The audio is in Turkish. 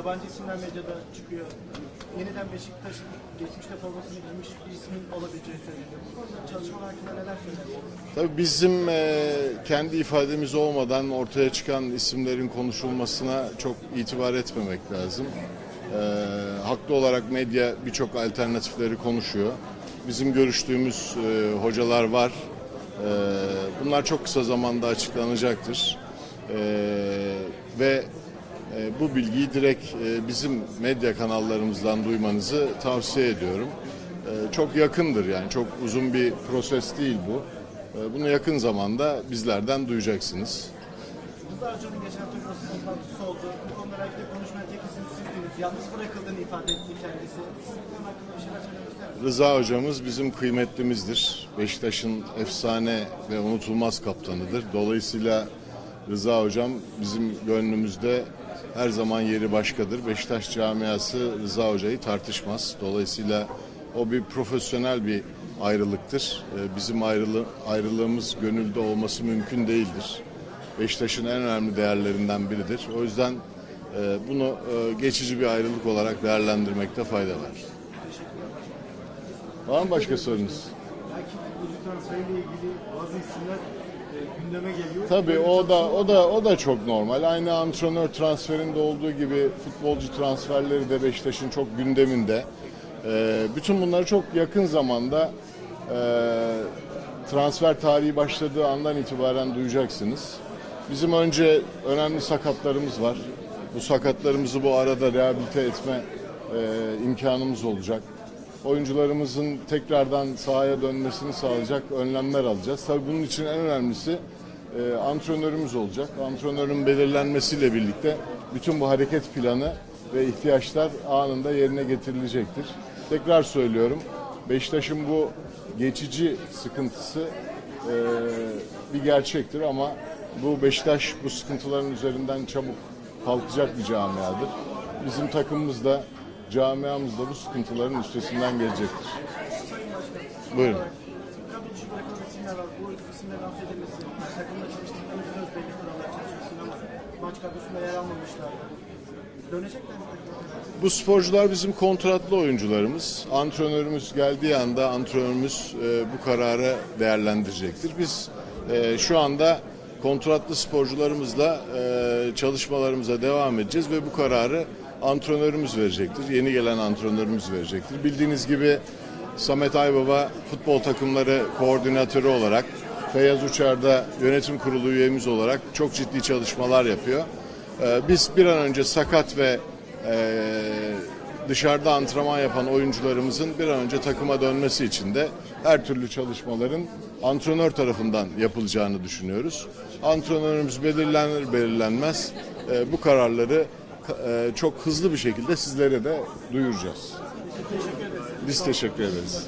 yabancı isimler medyada çıkıyor. Yeniden Beşiktaş'ın geçmişte formasını giymiş bir ismin olabileceği söyleniyor. Çalışmalar hakkında neler söylersiniz? Tabii bizim e, kendi ifademiz olmadan ortaya çıkan isimlerin konuşulmasına çok itibar etmemek lazım. E, haklı olarak medya birçok alternatifleri konuşuyor. Bizim görüştüğümüz e, hocalar var. E, bunlar çok kısa zamanda açıklanacaktır. E, ve bu bilgiyi direkt e, bizim medya kanallarımızdan duymanızı tavsiye ediyorum. E, çok yakındır yani çok uzun bir proses değil bu. E, Bunu yakın zamanda bizlerden duyacaksınız. Rıza Hoca'nın geçen basın toplantısı oldu. Bu konuda belki de konuşmayan tek isim sizdiniz. Yalnız bırakıldığını ifade etti kendisi. Siz bu konu hakkında bir şeyler söylemek ister misiniz? Rıza hocamız bizim kıymetlimizdir. Beşiktaş'ın efsane ve unutulmaz kaptanıdır. Dolayısıyla Rıza hocam bizim gönlümüzde her zaman yeri başkadır. Beşiktaş camiası Rıza hocayı tartışmaz. Dolayısıyla o bir profesyonel bir ayrılıktır. Ee, Bizim ayrılı, ayrılığımız gönülde olması mümkün değildir. Beşiktaş'ın en önemli değerlerinden biridir. O yüzden e, bunu e, geçici bir ayrılık olarak değerlendirmekte fayda var. Var mı başka sorunuz? Belki futbolcu transferiyle ilgili bazı isimler gündeme geliyor. Tabii o da o da o da çok normal. Aynı antrenör transferinde olduğu gibi futbolcu transferleri de Beşiktaş'ın çok gündeminde. Ee, bütün bunları çok yakın zamanda e, transfer tarihi başladığı andan itibaren duyacaksınız. Bizim önce önemli sakatlarımız var. Bu sakatlarımızı bu arada rehabilite etme e, imkanımız olacak. Oyuncularımızın tekrardan sahaya dönmesini sağlayacak önlemler alacağız. Tabii bunun için en önemlisi e, antrenörümüz olacak. Antrenörün belirlenmesiyle birlikte bütün bu hareket planı ve ihtiyaçlar anında yerine getirilecektir. Tekrar söylüyorum, Beşiktaş'ın bu geçici sıkıntısı e, bir gerçektir ama bu Beşiktaş bu sıkıntıların üzerinden çabuk kalkacak bir camiadır. Bizim takımımız da camiamız da bu sıkıntıların üstesinden gelecektir. Buyurun. Bu sporcular bizim kontratlı oyuncularımız. Antrenörümüz geldiği anda antrenörümüz e, bu kararı değerlendirecektir. Biz e, şu anda kontratlı sporcularımızla e, çalışmalarımıza devam edeceğiz ve bu kararı antrenörümüz verecektir. Yeni gelen antrenörümüz verecektir. Bildiğiniz gibi Samet Aybaba futbol takımları koordinatörü olarak Feyyaz Uçar'da yönetim kurulu üyemiz olarak çok ciddi çalışmalar yapıyor. Ee, Biz bir an önce sakat ve e, dışarıda antrenman yapan oyuncularımızın bir an önce takıma dönmesi için de her türlü çalışmaların antrenör tarafından yapılacağını düşünüyoruz. Antrenörümüz belirlenir belirlenmez e, bu kararları e, çok hızlı bir şekilde sizlere de duyuracağız. Biz teşekkür ederiz.